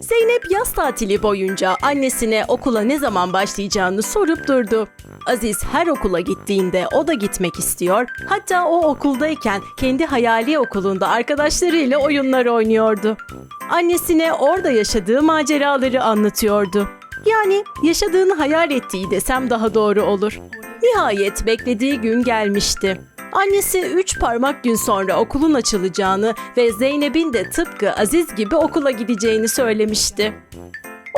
Zeynep yaz tatili boyunca annesine okula ne zaman başlayacağını sorup durdu. Aziz her okula gittiğinde o da gitmek istiyor. Hatta o okuldayken kendi hayali okulunda arkadaşlarıyla oyunlar oynuyordu. Annesine orada yaşadığı maceraları anlatıyordu. Yani yaşadığını hayal ettiği desem daha doğru olur. Nihayet beklediği gün gelmişti. Annesi üç parmak gün sonra okulun açılacağını ve Zeynep'in de tıpkı Aziz gibi okula gideceğini söylemişti.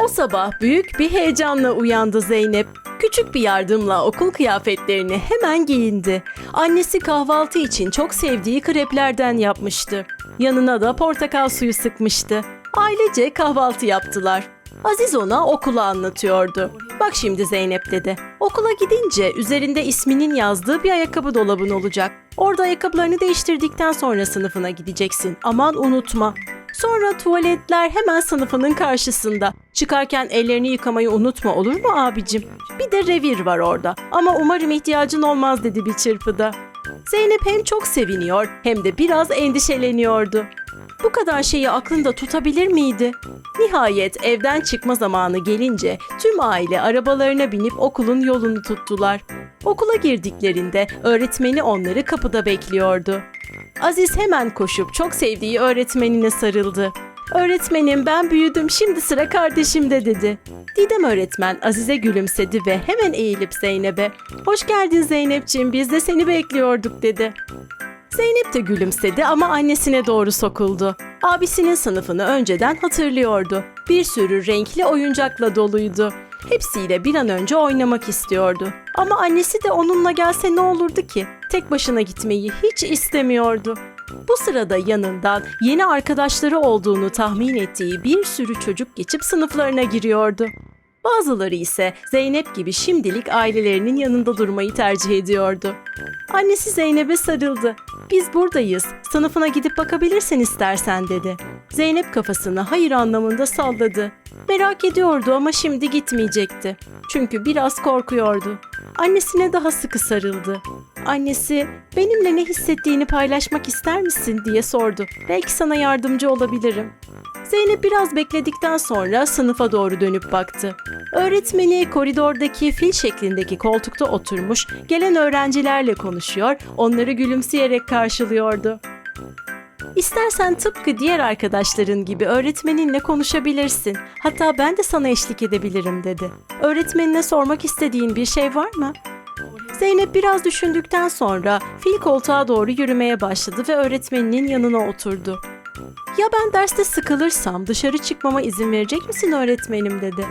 O sabah büyük bir heyecanla uyandı Zeynep. Küçük bir yardımla okul kıyafetlerini hemen giyindi. Annesi kahvaltı için çok sevdiği kreplerden yapmıştı. Yanına da portakal suyu sıkmıştı. Ailece kahvaltı yaptılar. Aziz ona okulu anlatıyordu. Bak şimdi Zeynep dedi. Okula gidince üzerinde isminin yazdığı bir ayakkabı dolabın olacak. Orada ayakkabılarını değiştirdikten sonra sınıfına gideceksin. Aman unutma. Sonra tuvaletler hemen sınıfının karşısında. Çıkarken ellerini yıkamayı unutma olur mu abicim? Bir de revir var orada ama umarım ihtiyacın olmaz dedi bir çırpıda. Zeynep hem çok seviniyor hem de biraz endişeleniyordu. Bu kadar şeyi aklında tutabilir miydi? Nihayet evden çıkma zamanı gelince tüm aile arabalarına binip okulun yolunu tuttular. Okula girdiklerinde öğretmeni onları kapıda bekliyordu. Aziz hemen koşup çok sevdiği öğretmenine sarıldı. Öğretmenim ben büyüdüm şimdi sıra kardeşimde dedi. Didem öğretmen Aziz'e gülümsedi ve hemen eğilip Zeynep'e ''Hoş geldin Zeynep'ciğim biz de seni bekliyorduk'' dedi. Zeynep de gülümsedi ama annesine doğru sokuldu. Abisinin sınıfını önceden hatırlıyordu. Bir sürü renkli oyuncakla doluydu. Hepsiyle bir an önce oynamak istiyordu. Ama annesi de onunla gelse ne olurdu ki? Tek başına gitmeyi hiç istemiyordu. Bu sırada yanından yeni arkadaşları olduğunu tahmin ettiği bir sürü çocuk geçip sınıflarına giriyordu. Bazıları ise Zeynep gibi şimdilik ailelerinin yanında durmayı tercih ediyordu. Annesi Zeynep'e sarıldı. Biz buradayız. Sınıfına gidip bakabilirsin istersen dedi. Zeynep kafasını hayır anlamında salladı. Merak ediyordu ama şimdi gitmeyecekti. Çünkü biraz korkuyordu. Annesine daha sıkı sarıldı. Annesi, benimle ne hissettiğini paylaşmak ister misin diye sordu. Belki sana yardımcı olabilirim. Zeynep biraz bekledikten sonra sınıfa doğru dönüp baktı. Öğretmeni koridordaki fil şeklindeki koltukta oturmuş, gelen öğrencilerle konuşuyor, onları gülümseyerek karşılıyordu. İstersen tıpkı diğer arkadaşların gibi öğretmeninle konuşabilirsin. Hatta ben de sana eşlik edebilirim dedi. Öğretmenine sormak istediğin bir şey var mı? Zeynep biraz düşündükten sonra fil koltuğa doğru yürümeye başladı ve öğretmeninin yanına oturdu. Ya ben derste sıkılırsam dışarı çıkmama izin verecek misin öğretmenim dedi.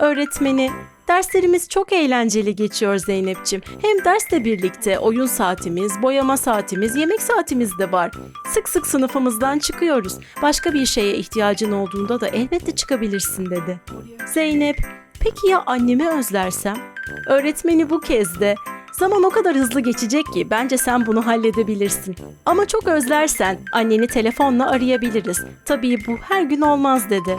Öğretmeni, derslerimiz çok eğlenceli geçiyor Zeynep'ciğim. Hem dersle birlikte oyun saatimiz, boyama saatimiz, yemek saatimiz de var. Sık sık sınıfımızdan çıkıyoruz. Başka bir şeye ihtiyacın olduğunda da elbette çıkabilirsin dedi. Zeynep, peki ya annemi özlersem? Öğretmeni bu kez de Zaman o kadar hızlı geçecek ki bence sen bunu halledebilirsin. Ama çok özlersen anneni telefonla arayabiliriz. Tabii bu her gün olmaz dedi.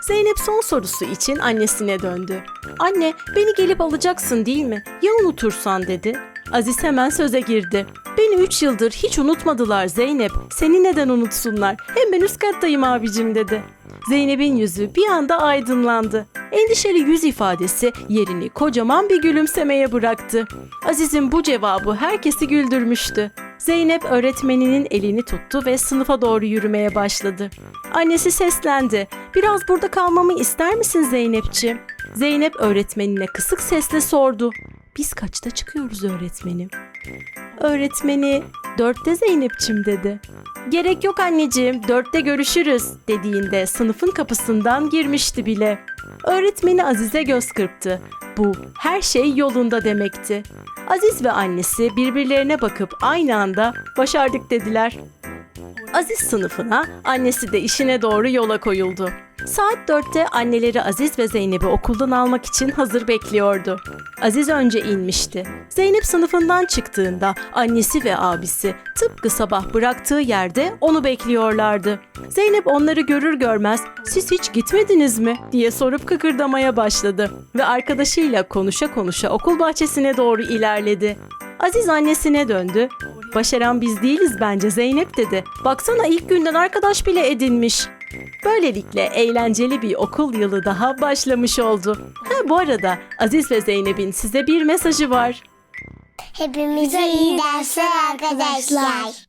Zeynep son sorusu için annesine döndü. Anne, beni gelip alacaksın değil mi? Ya unutursan dedi. Aziz hemen söze girdi. Beni üç yıldır hiç unutmadılar Zeynep. Seni neden unutsunlar? Hem ben üst kattayım abicim dedi. Zeynep'in yüzü bir anda aydınlandı. Endişeli yüz ifadesi yerini kocaman bir gülümsemeye bıraktı. Aziz'in bu cevabı herkesi güldürmüştü. Zeynep öğretmeninin elini tuttu ve sınıfa doğru yürümeye başladı. Annesi seslendi. Biraz burada kalmamı ister misin Zeynepciğim? Zeynep öğretmenine kısık sesle sordu. Biz kaçta çıkıyoruz öğretmenim? Öğretmeni dörtte Zeynep'çim dedi. Gerek yok anneciğim dörtte görüşürüz dediğinde sınıfın kapısından girmişti bile. Öğretmeni Aziz'e göz kırptı. Bu her şey yolunda demekti. Aziz ve annesi birbirlerine bakıp aynı anda başardık dediler. Aziz sınıfına, annesi de işine doğru yola koyuldu. Saat dörtte anneleri Aziz ve Zeynep'i okuldan almak için hazır bekliyordu. Aziz önce inmişti. Zeynep sınıfından çıktığında annesi ve abisi tıpkı sabah bıraktığı yerde onu bekliyorlardı. Zeynep onları görür görmez siz hiç gitmediniz mi diye sorup kıkırdamaya başladı ve arkadaşıyla konuşa konuşa okul bahçesine doğru ilerledi. Aziz annesine döndü. Başaran biz değiliz bence Zeynep dedi. Baksana ilk günden arkadaş bile edinmiş. Böylelikle eğlenceli bir okul yılı daha başlamış oldu. Ha, bu arada Aziz ve Zeynep'in size bir mesajı var. Hepimize iyi dersler arkadaşlar.